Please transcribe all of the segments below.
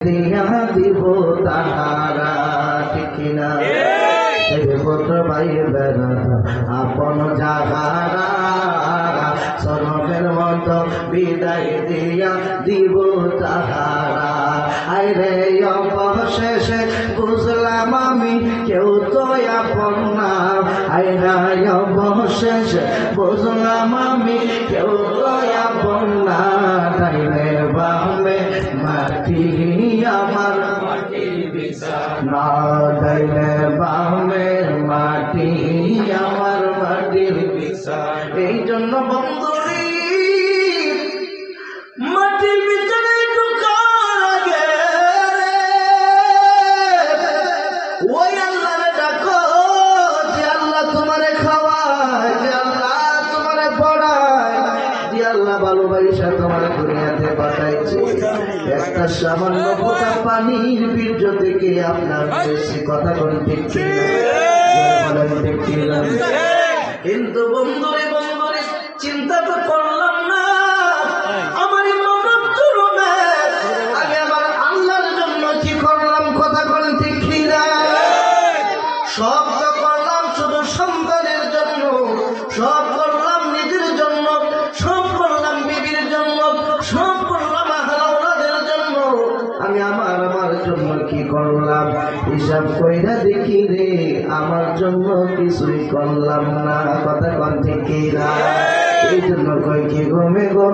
দিয়া দিব তাহারা ঠিক না পুত্র ভাই বেড়া আপন যাহারা সনবের মতো বিদায় দিয়া দিব তাহারা। আইরে অবশেষে বুঝলাম আমি কেউ তো আপন না। আইরা অবশেষে বুঝলাম আমি কেউ তো আপন না। তাইলে বাহবে মাটি ना আল্লাহ ভালোবাসা তোমার দুনিয়াতে পাঠাইছে একটা সামান্য ফোটা পানির বীর্য থেকে আপনার বেশি কথা কোন দেখছি ঠিক কিন্তু বন্ধুরে বন্ধুরে চিন্তা তো করলাম জন্য কিছুই করলাম না। কথা কন থেকে এই জন্য কই কি গো মে গো?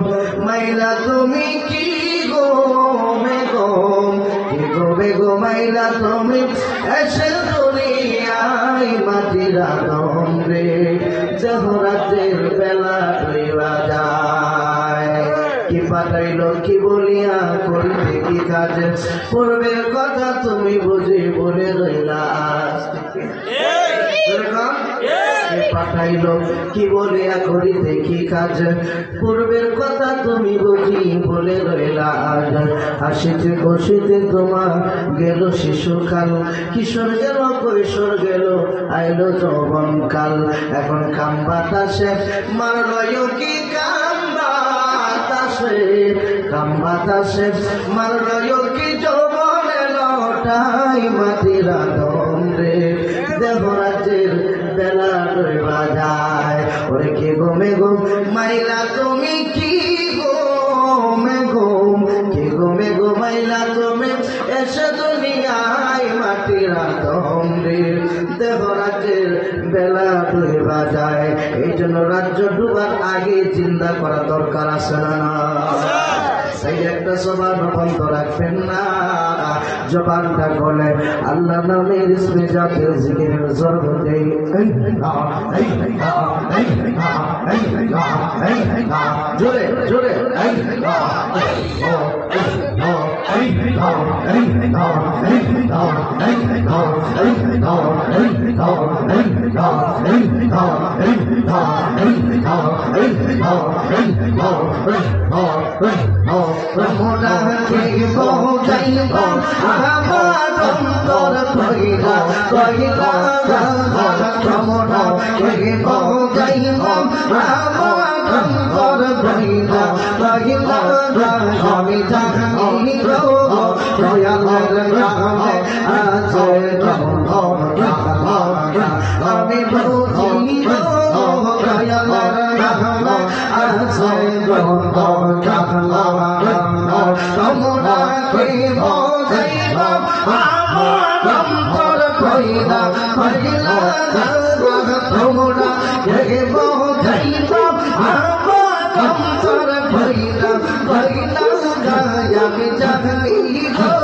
মাইলা তুমি কি গো মে গো? কি গো গো মাইলা তুমি? এসে দুনিয়ায় মাটির আদম রে। জহরাতের কি পাঠাইলো, কি বলিয়া করিতে কি কাজ? পূর্বের কথা তুমি বুঝি বলে রইলা কি বলিয়া কাজ? পূর্বের কথা তুমি বুঝি বলে রইলা আজ। হাসিতে খুশিতে তোমার গেল শিশুকাল। কিশোর গেল কৈশোর গেল আইলো যৌবন কাল এখন কাম বাতাসে মারলয় কি কাম বাতাসে? কাম বাতাসে মারলয় কি যৌবন লটাই মাটির আদম রে দেবরাজের বেলা রইবা যায় ওরে কে গোমে গো? মাইলা তুমি কি গোমে গো? কে গোমে গো? মাইলা তুমি এসে দুনিয়ায় মাটির আদম রে দেবরাজের বেলা রইবা যায় এই জন্য রাজ্য ডুবার আগে চিন্তা করা দরকার আছে না? না সেই একটা সবার বন্ধ রাখবেন না জবানটা বলে আল্লাহ নামের ইসমে যাতে জিকিরের জর্ব দেই জোরে জোরে রমনা Oh, কে যাইব আমার আমি জানি গো দয়ালের নামে আছে আমি বুঝি গো দয়ালের নামে আছে তোমরা কে বোঝাইব আমার অন্তর কইলা কইলা তোমরা কে বোঝাইব আমার অন্তর কইলা কইলা আমি জানি গো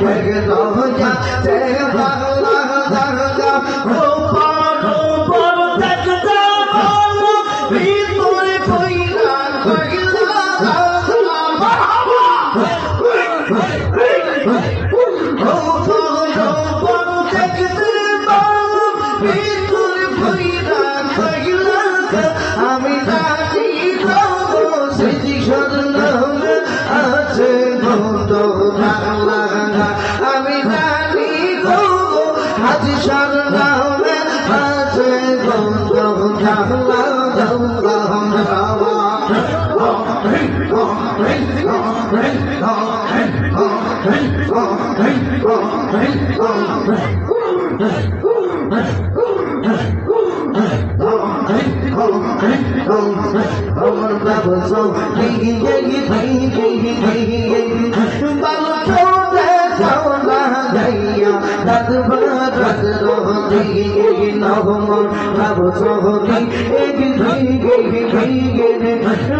Gel gel dağda, gel dağlarda, That's the আমার বাবা সব দিগি দিগি দিগি দিগি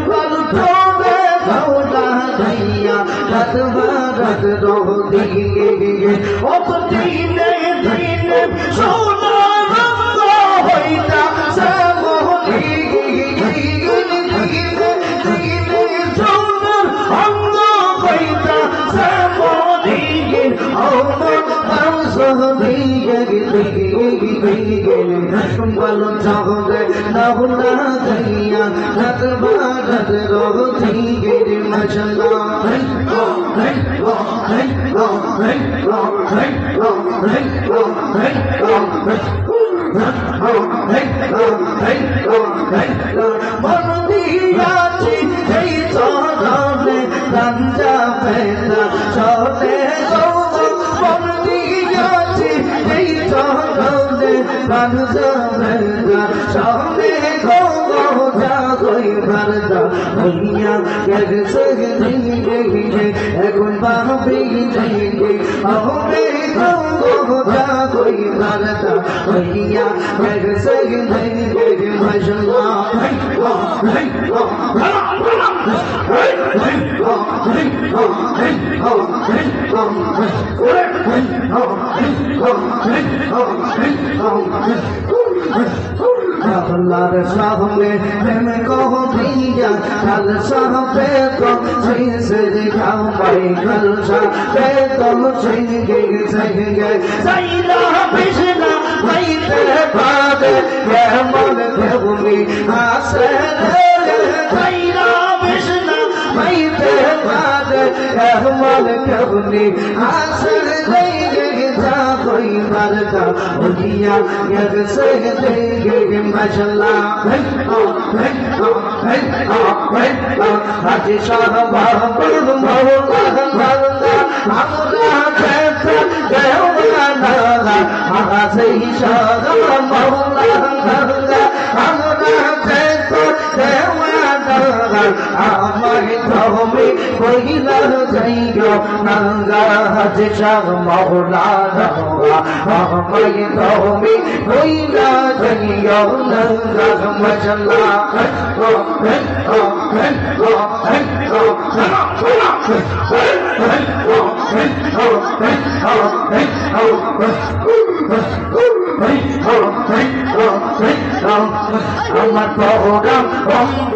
বাবা চোদে চৌলা গাইয়া দাদ ভাত রহ দিগি দিগি নহমন বাবা সব দিগি দিগি দিগি বাবা চোদে চৌলা গাইয়া দাদ ভাত রহ দিগি দিগি অত দিনে দিনে সোনা রঙ্গ হইতা সামোহি মন দিয়াছি সেই চরণে গঞ্জা পেতা চলে গৌর মন দিয়াছি সেই চরণে গঞ্জা পেতা চলে গৌর জাগই ভরদা হইয়া গেছে দিগে এখন বাহবে দিগে হবে গৌর জাগই ভরদা হইয়া গেছে দিগে মাশাআল্লাহ আল্লাহর সামনে প্রেম কহ দিয়া কাল সাহবে তো সিসে দিখাও পাই কাল সাহবে তো সিঙ্গে সিঙ্গে সাইলা বিশনা মাইতে পাবে কেমন দেবুনি আসে সাইলা কৃষ্ণ পাইতে পারে, এমন কবনি আসর দেগে যা কই মারকা ওদিয়া এক সে দেগে মশলা হাজি শাহ বাবুর মহলা ভাবনা আমরা আমার ধর্মে কইলা যাইও নাঙ্গা হাজে শাহ মৌলা রহমা আমার ধর্মে কইলা যাইও নাঙ্গা মজলা আমার প্রোগ্রাম বন্ধ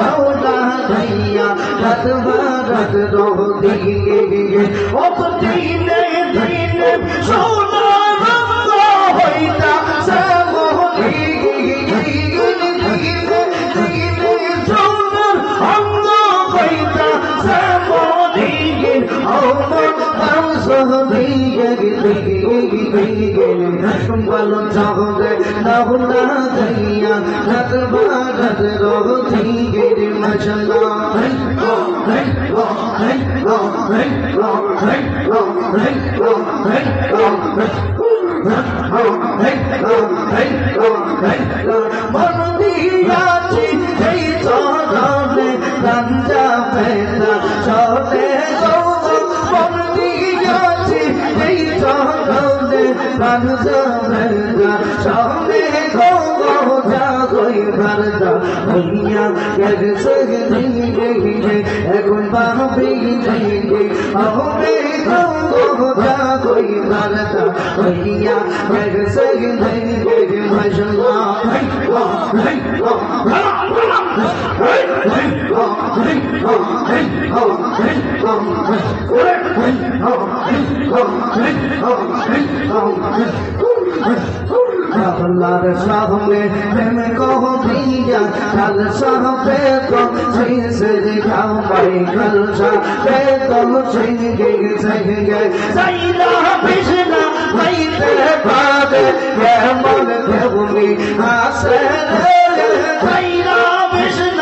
اوتا دیاں رد و رد رو ديني بي اوتيني মন দিয়াছি সেই চরণে গঞ্জা পেতা চলে গৌর সেই চরণে এখন বারো পেয়ে যাইবে হবে Oh, আল্লাহর সামনে প্রেম কহ দিয়া কাল সাহে তো সেই সে দেখাও পাই কাল সাহে তো সেই গে সেই গে সাইলা কৃষ্ণ হইতে ভাবে রহমান দেবনি আসে সাইলা কৃষ্ণ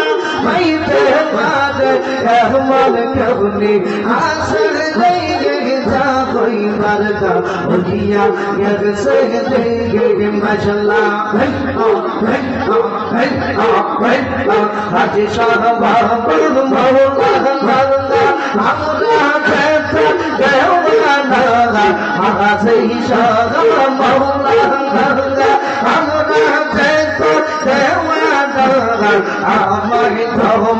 হইতে ভাবে রহমান দেবনি আসে যা কই বারকা উঠিয়া এক সে দেখে মাশাল্লাহ হাজি সাহেব বাবুর আমার ধর্ম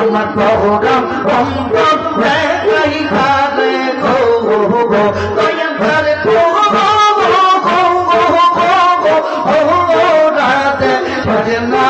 আমার প্রোগ্রাম অঙ্গ খাবে গো গো গো भॼन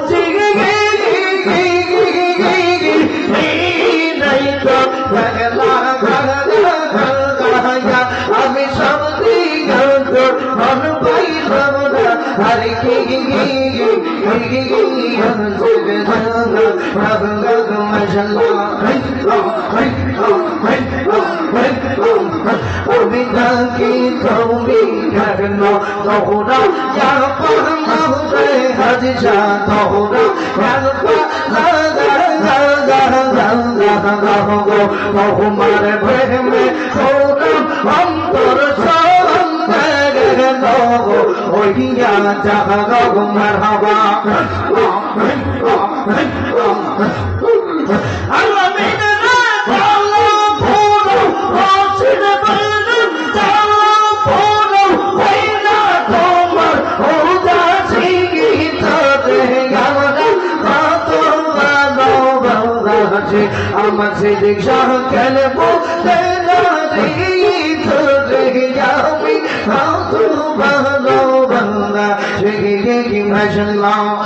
Oh, my ওইয়া জাগ মারহাবা। আল্লাহ মিনা আল্লাহ ভুলো হাসিন বলন আল্লাহ ভুলো হইনা তোমার হোদা সিগি তাতে গাওনা তো মানো বাউলা হাসি আমার সেই দিশা খেলব তেরা দিগি measure long,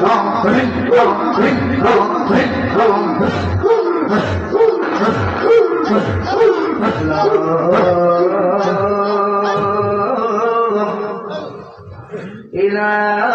long, long, long, long, long, long,